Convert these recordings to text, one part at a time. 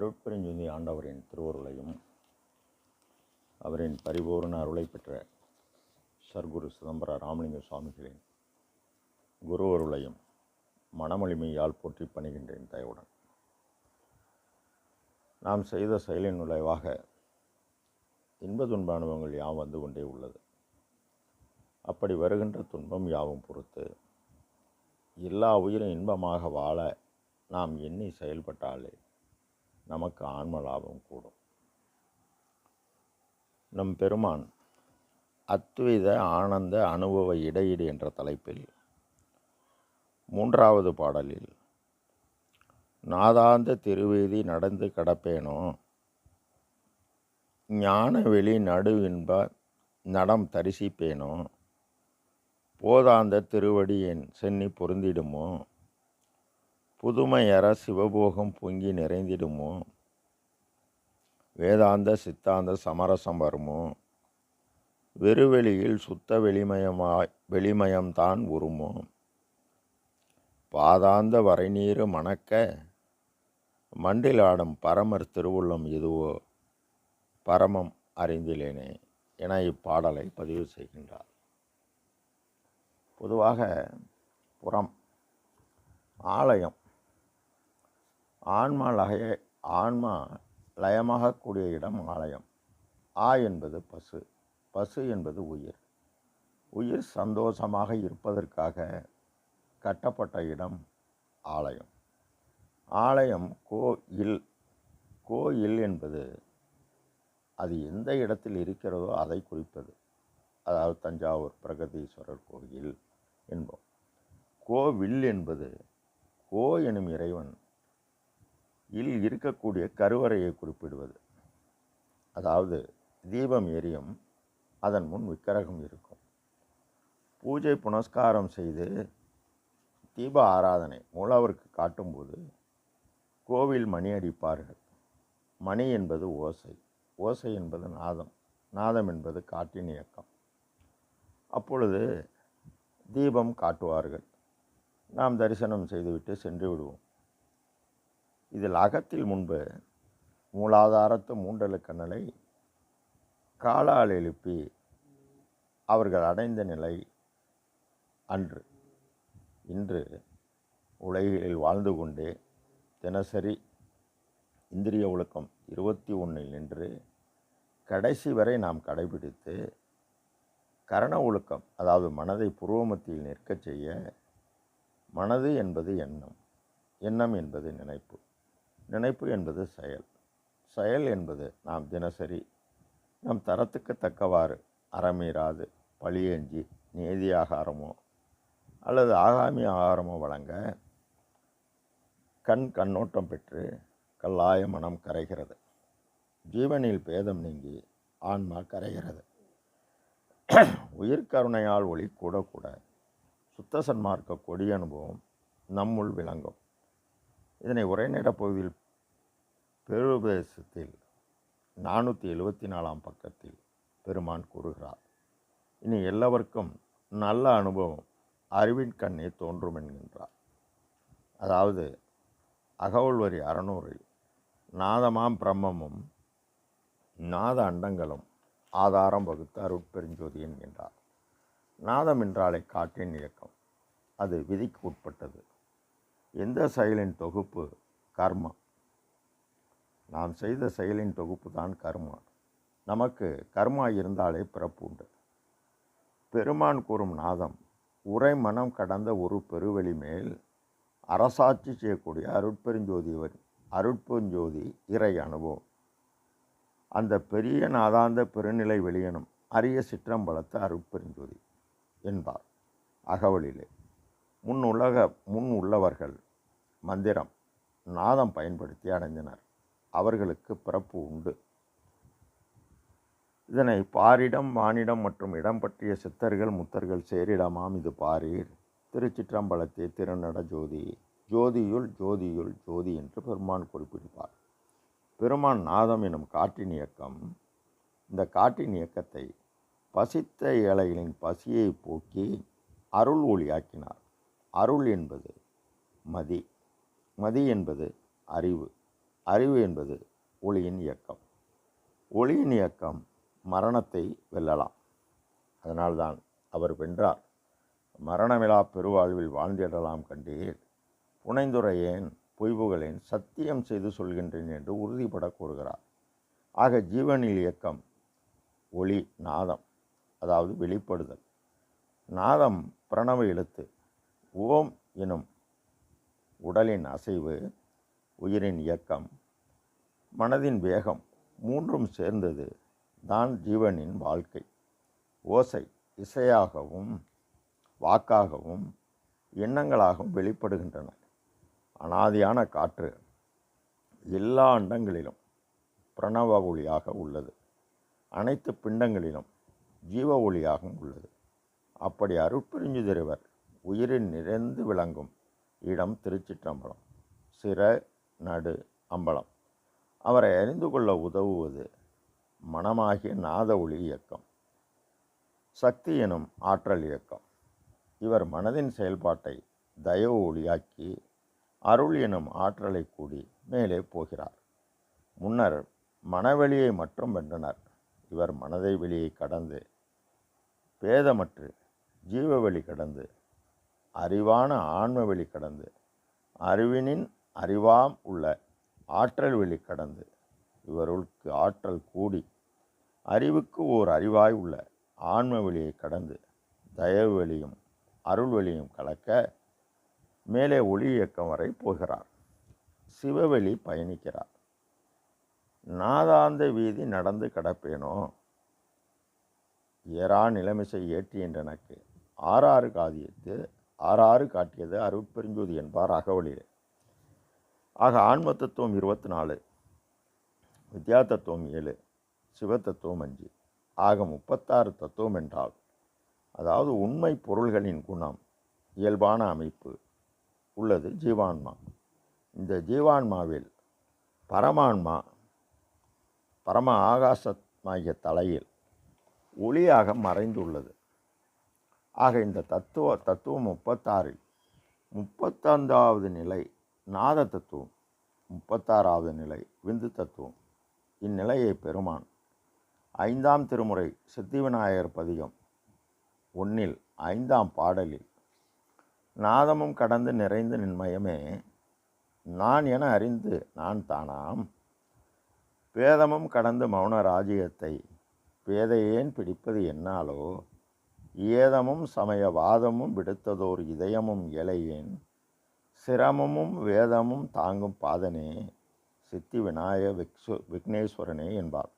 அருட்பெருஞ்சுந்தி ஆண்டவரின் திருவருளையும் அவரின் பரிபூர்ண அருளை பெற்ற சர்க்குரு சிதம்பர ராமலிங்க சுவாமிகளின் குரு அருளையும் மனமொழிமையால் போற்றி பணிகின்றேன் தயவுடன். நாம் செய்த செயலின் நுழைவாக இன்ப துன்ப அனுபவங்கள் யாவும் வந்து கொண்டே உள்ளது. அப்படி வருகின்ற துன்பம் யாவும் பொறுத்து எல்லா உயிரும் இன்பமாக வாழ நாம் எண்ணி செயல்பட்டாலே நமக்கு ஆன்ம லாபம் கூடும். நம் பெருமான் அத்வைத ஆனந்த அனுபவ இடையீடு என்ற தலைப்பில் மூன்றாவது பாடலில் நாதாந்த திருவேதி நடந்து கடப்பேனோ? ஞான வெளி நடு இன்ப நடம் தரிசிப்பேனோ? போதாந்த திருவடி என் சென்னி பொருந்திடுமோ? புதுமையற சிவபோகம் பொங்கி நிறைந்திடுமோ? வேதாந்த சித்தாந்த சமரசம் வருமோ? வெறுவெளியில் சுத்த வெளிமயமாய் வெளிமயம்தான் உருமோ? பாதாந்த வரைநீரு மணக்க மண்டிலாடும் பரமர் திருவுள்ளம் இதுவோ பரமம் அறிந்திலேனே என இப்பாடலை பதிவு செய்கின்றார். பொதுவாக புறம் ஆலயம் ஆன்மா லய ஆன்மா லயமாகக்கூடிய இடம் ஆலயம். ஆ என்பது பசு பசு என்பது உயிர். உயிர் சந்தோஷமாக இருப்பதற்காக கட்டப்பட்ட இடம் ஆலயம். ஆலயம் கோயில் கோயில் என்பது அது எந்த இடத்தில் இருக்கிறதோ அதை குறிப்பது. அதாவது தஞ்சாவூர் பிரகதீஸ்வரர் கோயில் என்போம். கோவில் என்பது கோ எனும் இறைவன் இல் இருக்கக்கூடிய கருவறையை குறிப்பிடுவது. அதாவது தீபம் எரியும் அதன் முன் விக்கிரகம் இருக்கும். பூஜை புனஸ்காரம் செய்து தீப ஆராதனை மூலவருக்கு காட்டும்போது கோவில் மணி அடிப்பார்கள். மணி என்பது ஓசை. ஓசை என்பது நாதம். நாதம் என்பது காட்டின் இயக்கம். அப்பொழுது தீபம் காட்டுவார்கள். நாம் தரிசனம் செய்துவிட்டு சென்று விடுவோம். இதில் அகத்தில் முன்பு மூலாதாரத்து மூண்டலு காலால் எழுப்பி அவர்கள் அடைந்த நிலை அன்று. இன்று உலகில் வாழ்ந்து கொண்டே தினசரி இந்திரிய ஒழுக்கம் இருபத்தி ஒன்றில் நின்று கடைசி வரை நாம் கடைபிடித்து கரண ஒழுக்கம் அதாவது மனதை புருவமத்தியில் நிற்கச் செய்ய மனது என்பது எண்ணம் எண்ணம் என்பது நினைப்பு. நினைப்பு என்பது செயல். செயல் என்பது நாம் தினசரி நம் தரத்துக்கு தக்கவாறு அறமீறாது பழியஞ்சி நீதி ஆகாரமோ அல்லது ஆகாமி ஆகாரமோ வழங்க கண் கண்ணோட்டம் பெற்று கல்லாய மனம் கரைகிறது. ஜீவனில் பேதம் நீங்கி ஆன்மா கரைகிறது. உயிர் கருணையால் ஒளி கூட கூட சுத்த சன்மார்க்க கொடி அனுபவம் நம்முள் விளங்கும். இதனை உரைநடப் பகுதியில் பெருபேசத்தில் நானூற்றி எழுபத்தி நாலாம் பக்கத்தில் பெருமான் கூறுகிறார் இனி எல்லாருக்கும் நல்ல அனுபவம் அறிவின் கண்ணே தோன்றும் என்கின்றார். அதாவது அகவல் வரி அறநூறில் நாதமாம் பிரம்மமும் நாத அண்டங்களும் ஆதாரம் வகுத்த அருட்பெருஞ்சோதி என்கின்றார். நாதம் என்றாலே காற்றின் இயக்கம் அது விதிக்கு உட்பட்டது. எந்த செயலின் தொகுப்பு கர்மம்? நாம் செய்த செயலின் தொகுப்பு தான் கர்மா. நமக்கு கர்மா இருந்தாலே பிறப்பு உண்டு. பெருமான் கூறும் நாதம் உரை மனம் கடந்த ஒரு பெருவெளி மேல் அரசாட்சி செய்யக்கூடிய அருட்பெருஞ்சோதிவர் அருட்பெருஞ்சோதி இறை அனுபவம். அந்த பெரிய நாதாந்த பெருநிலை வெளியனும் அரிய சிற்றம்பலத்த அருட்பெருஞ்சோதி என்பார். அகவலிலே முன் உலக முன் உள்ளவர்கள் மந்திரம் நாதம் பயன்படுத்தி அடைந்தனர். அவர்களுக்கு பிறப்பு உண்டு. இதனை பாரிடம் வானிடம் மற்றும் இடம் பற்றிய சித்தர்கள் முத்தர்கள் சேரிடமாம் இது பாரீர். திருச்சிற்றம்பலத்தே திருநட ஜோதி ஜோதியுள் ஜோதியுள் ஜோதி என்று பெருமான் குறிப்பிடுவார். பெருமான் நாதம் எனும் காற்றின் இயக்கம். இந்த காற்றின் இயக்கத்தை பசித்த ஏழைகளின் பசியை போக்கி அருள் ஒளியாக்கினார். அருள் என்பது மதி. மதி என்பது அறிவு. அறிவு என்பது ஒளியின் இயக்கம். ஒளியின் இயக்கம் மரணத்தை வெல்லலாம். அதனால்தான் அவர் வென்றார். மரணமிலா பெருவாழ்வில் வாழ்ந்திடலாம் கண்டீர். புனைந்துரையேன் பொய்வுகளேன் சத்தியம் செய்து சொல்கின்றேன் என்று உறுதிபட கூறுகிறார். ஆக ஜீவனில் இயக்கம் ஒளி நாதம் அதாவது வெளிப்படுதல். நாதம் பிரணவ எழுத்து. ஓம் எனும் உடலின் அசைவு உயிரின் இயக்கம் மனதின் வேகம் மூன்றும் சேர்ந்தது தான் ஜீவனின் வாழ்க்கை. ஓசை இசையாகவும் வாக்காகவும் எண்ணங்களாகவும் வெளிப்படுகின்றன. அனாதியான காற்று எல்லா அண்டங்களிலும் பிரணவ ஒளியாக உள்ளது. அனைத்து பிண்டங்களிலும் ஜீவ ஒளியாகவும் உள்ளது. அப்படி அருட்பெருஞ்சுதிரவர் உயிரில் நிறைந்து விளங்கும் இடம் திருச்சிற்றம்பலம். சிற நடு அம்பலம். அவரை அறிந்து கொள்ள உதவுவது மனமாகிய நாத ஒளி இயக்கம். சக்தி எனும் ஆற்றல் இயக்கம். இவர் மனதின் செயல்பாட்டை தயவு ஒளியாக்கி அருள் எனும் ஆற்றலை கூடி மேலே போகிறார். முன்னர் மனவெளியை மட்டும் வென்றனர். இவர் மனதை வெளியை கடந்து பேதமற்று ஜீவவெளி கடந்து அறிவான ஆன்மவெளி கடந்து அறிவினின் அறிவாம் உள்ள ஆற்றல் வெளி கடந்து. இவர்களுக்கு ஆற்றல் கூடி அறிவுக்கு ஓர் அறிவாய் உள்ள ஆன்ம வெளியை கடந்து தயவு வெளியும் அருள் வெளியும் கலக்க மேலே ஒளி இயக்கம் வரை போகிறார். சிவவெளி பயணிக்கிறார். நாதாந்த வீதி நடந்து கடப்பேனோ? ஏறா நிலைமிசை ஏற்றி என்றனக்கு ஆறாறு காதியத்து ஆறாறு காட்டியது அருட்பெருஞ்சோதி என்பார் அகவலிலே. ஆக ஆன்ம தத்துவம் இருபத்தி நாலு வித்யா தத்துவம் ஏழு சிவத்தத்துவம் அஞ்சு ஆக முப்பத்தாறு தத்துவம் என்றால் அதாவது உண்மை பொருள்களின் குணம் இயல்பான அமைப்பு உள்ளது ஜீவான்மா. இந்த ஜீவான்மாவில் பரமான்மா பரம ஆகாசமாகிய தலையில் ஒளியாக மறைந்துள்ளது. ஆக இந்த தத்துவ தத்துவம் முப்பத்தாறில் முப்பத்தைந்தாவது நிலை நாத தத்துவம் முப்பத்தாறாவது நிலை விந்து தத்துவம் இந்நிலையை பெருமான் ஐந்தாம் திருமுறை சித்திவிநாயகர் பதிகம் ஒன்னில் ஐந்தாம் பாடலில் நாதமும் கடந்து நிறைந்து நின்மயமே நான் என அறிந்து நான் தானாம். பேதமும் கடந்து மௌன ராஜ்யத்தை பேதையேன் பிடிப்பது என்னாலோ? ஏதமும் சமய வாதமும் விடுத்ததோர் இதயமும் இலையேன் சிரமமும் வேதமும் தாங்கும் பாதனே சித்தி விநாயக விக்ஷு விக்னேஸ்வரனே என்பார்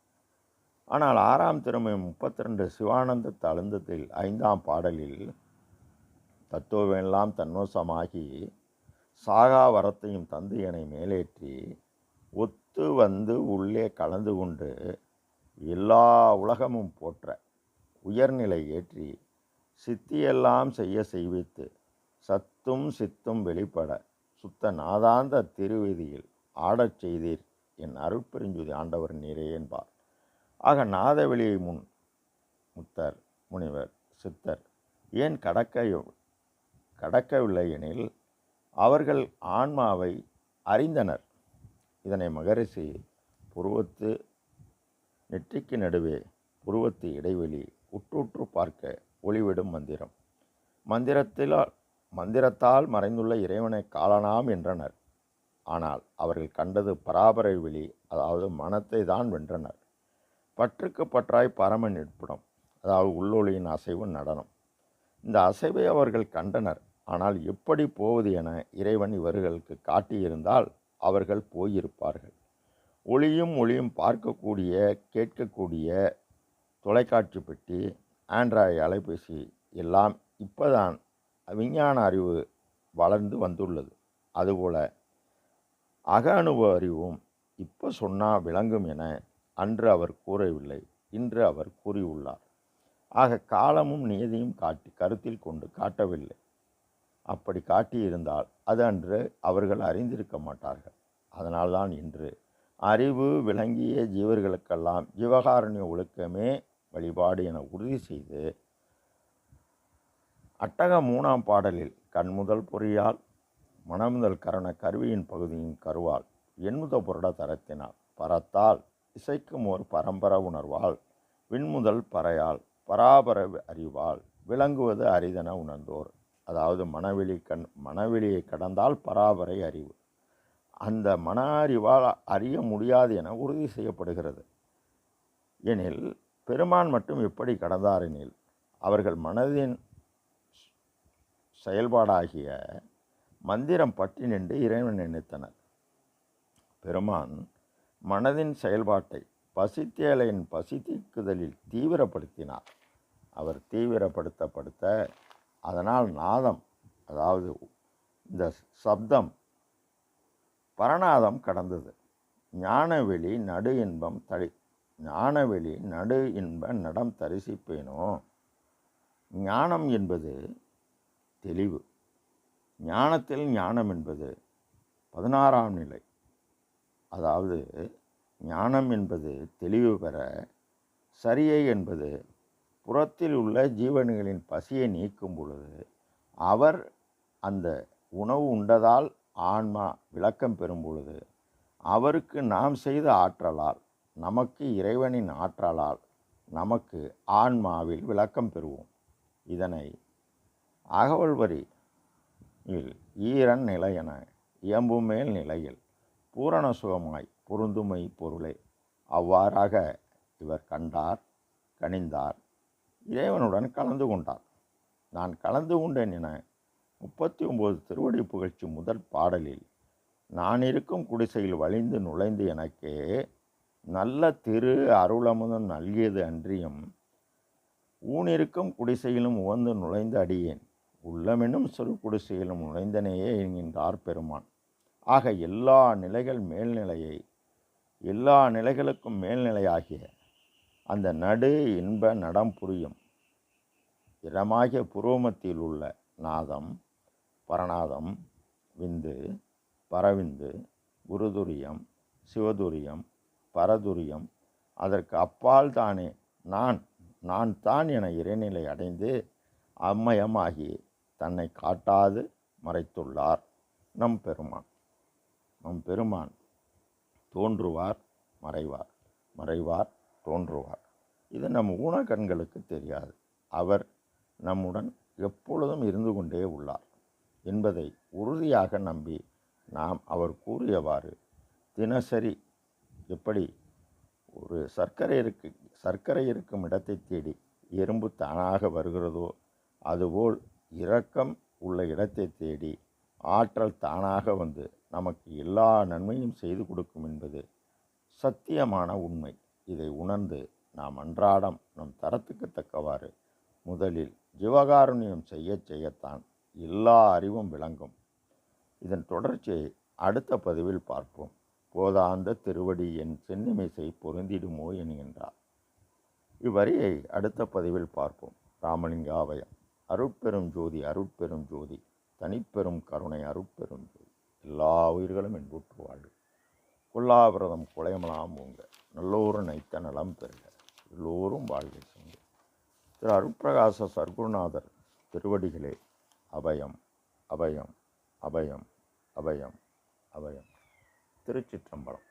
ஆனால் ஆறாம் திறமை முப்பத்தி ரெண்டு சிவானந்த தழுந்தத்தில் ஐந்தாம் பாடலில் தத்துவமெல்லாம் தன்வசமாகி சாகா வரத்தையும் தந்து என்னை மேலேற்றி ஒத்து வந்து உள்ளே கலந்து கொண்டு எல்லா உலகமும் போற்ற உயர்நிலை ஏற்றி சித்தியெல்லாம் செய்ய செய்வித்து சத்தும் சித்தும் வெளிப்பட. சுத்த நாதாந்த திருவிதியில் ஆடச் செய்தீர் என் அருட்பெருஞ்சுதி ஆண்டவர் நீரே என்பார். ஆக நாதவெளியை முன் முத்தர் முனிவர் சித்தர் ஏன் கடக்க கடக்கவில்லை எனில் அவர்கள் ஆன்மாவை அறிந்தனர். இதனை மகரிஷி புருவத்து நெற்றிக்கு நடுவே புருவத்து இடைவெளி உற்றுற்று பார்க்க ஒளிவிடும் மந்திரம். மந்திரத்திலால் மந்திரத்தால் மறைந்துள்ள இறைவனை காணலாம் என்றனர். ஆனால் அவர்கள் கண்டது பராபரை வெளி அதாவது மனத்தை தான் வென்றனர். பற்றுக்கு பற்றாய் பரம நிற்புடம் அதாவது உள்ளொளியின் அசைவு நடனம். இந்த அசைவை அவர்கள் கண்டனர். ஆனால் எப்படி போவது என இறைவன் இவர்களுக்கு காட்டியிருந்தால் அவர்கள் போயிருப்பார்கள். ஒளியும் ஒளியும் பார்க்கக்கூடிய கேட்கக்கூடிய தொலைக்காட்சி பெட்டி ஆண்ட்ராய்டு அலைபேசி எல்லாம் இப்போதான் விஞ்ஞான அறிவு வளர்ந்து வந்துள்ளது. அதுபோல் அக அனுபவ அறிவும் இப்போ சொன்னால் விளங்கும் என அன்று அவர் கூறவில்லை இன்று அவர் கூறியுள்ளார். ஆக காலமும் நியதியும் காட்டி கருத்தில் கொண்டு காட்டவில்லை. அப்படி காட்டியிருந்தால் அது அன்று அவர்கள் அறிந்திருக்க மாட்டார்கள். அதனால்தான் இன்று அறிவு விளங்கிய ஜீவர்களுக்கெல்லாம் ஜீவகாரண்ய ஒழுக்கமே வழிபாடு என உறுதி செய்து அட்டக மூணாம் பாடலில் கண்முதல் பொறியால் மனமுதல் கரண கருவியின் பகுதியின் கருவால் எண்முத புரட தரத்தினால் பரத்தால் இசைக்கும் ஒரு பரம்பர உணர்வால் விண்முதல் பறையால் பராபர அறிவால் விளங்குவது அரிதென உணர்ந்தோர். அதாவது மனவெளி கண் மனவெளியை கடந்தால் பராபரை அறிவு. அந்த மன அறிவால் அறிய முடியாது என உறுதி செய்யப்படுகிறது. எனில் பெருமான் மட்டும் எப்படி கடந்தாரெனில் அவர்கள் மனதின் செயல்பாடாகிய மந்திரம் பற்றி நின்று இறைவன் நினைத்தனர். பெருமான் மனதின் செயல்பாட்டை பசித்தேலையின் பசி தீக்குதலில் தீவிரப்படுத்தினார். அவர் தீவிரப்படுத்தப்படுத்த அதனால் நாதம் அதாவது இந்த சப்தம் பரநாதம் கடந்தது. ஞானவெளி நடு இன்பம் தளி ஞானவெளி நடு இன்ப நடம் தரிசிப்பேனோ? ஞானம் என்பது தெளிவு. ஞானத்தில் ஞானம் என்பது பதினாறாம் நிலை. அதாவது ஞானம் என்பது தெளிவு பெற சரியை என்பது புறத்தில் உள்ள ஜீவன்களின் பசியை நீக்கும் பொழுது அவர் அந்த உணவு உண்டதால் ஆன்மா விளக்கம் பெறும் பொழுது அவருக்கு நாம் செய்த ஆற்றலால் நமக்கு இறைவனின் ஆற்றலால் நமக்கு ஆன்மாவில் விளக்கம் பெறுவோம். இதனை அகவல் வரி இல் ஈரன் நிலையென இயம்புமேல் நிலையில் பூரண சுகமாய் பொருந்துமை பொருளே அவ்வாறாக இவர் கண்டார் கனிந்தார் இறைவனுடன் கலந்து கொண்டார். நான் கலந்து கொண்டேன் என முப்பத்தி ஒம்பது திருவடி புகழ்ச்சி முதல் பாடலில் நான் இருக்கும் குடிசையில் வழிந்து நுழைந்து எனக்கே நல்ல திரு அருளமுதம் நல்கியது அன்றியும் ஊனிருக்கும் குடிசையிலும் உவந்து நுழைந்து அடியேன். உள்ளமெனும் சொல் குடிசையிலும் நுழைந்தனையே என்கின்றார் பெருமான். ஆக எல்லா நிலைகள் மேல்நிலையை எல்லா நிலைகளுக்கும் மேல்நிலையாகிய அந்த நடு இன்ப நடம் புரியும். இடமாகிய புரோமத்தில் உள்ள நாதம் பரநாதம் விந்து பரவிந்து குருதுரியம் சிவதுரியம் பரதுரியம் அதற்கு அப்பால் தானே நான் நான் தான் என இறைநிலை அடைந்து அம்மயமாகி தன்னை காட்டாது மறைத்துள்ளார். நம் பெருமான். நம் பெருமான் தோன்றுவார் மறைவார். மறைவார் தோன்றுவார். இது நம் ஊனக்கண்களுக்கு தெரியாது. அவர் நம்முடன் எப்பொழுதும் இருந்து கொண்டே உள்ளார் என்பதை உறுதியாக நம்பி நாம் அவர் கூறியவாறு தினசரி எப்படி ஒரு சர்க்கரை இருக்கு சர்க்கரை இருக்கும் இடத்தை தேடி எறும்பு தானாக வருகிறதோ அதுபோல் இரக்கம் உள்ள இடத்தை தேடி ஆற்றல் தானாக வந்து நமக்கு எல்லா நன்மையும் செய்து கொடுக்கும் என்பது சத்தியமான உண்மை. இதை உணர்ந்து நாம் அன்றாடம் நம் தரத்துக்கு தக்கவாறு முதலில் ஜீவகாருண்யம் செய்ய செய்யத்தான் எல்லா அறிவும் விளங்கும். இதன் தொடர்ச்சியை அடுத்த பதிவில் பார்ப்போம். போதாந்த திருவடி என் சென்னிமிசை பொருந்திடுமோ என்கின்றார். இவ்வரியை அடுத்த பதிவில் பார்ப்போம். ராமலிங்காவயம் அருட்பெரும் ஜோதி அருட்பெரும் ஜோதி தனிப்பெரும் கருணை அருட்பெரும் ஜோதி. எல்லா உயிர்களும் என்புற்று வாழ்வு கொல்லாவிரதம் குலையமலாம் உங்க நல்லோரு நைத்த நலம் பெறுக. எல்லோரும் வாழ்வை சொங்க. திரு அருட்பிரகாச சர்க்குருநாதர் திருவடிகளே அபயம் அபயம் அபயம் அபயம் அபயம். திருச்சிற்றம்பலம்.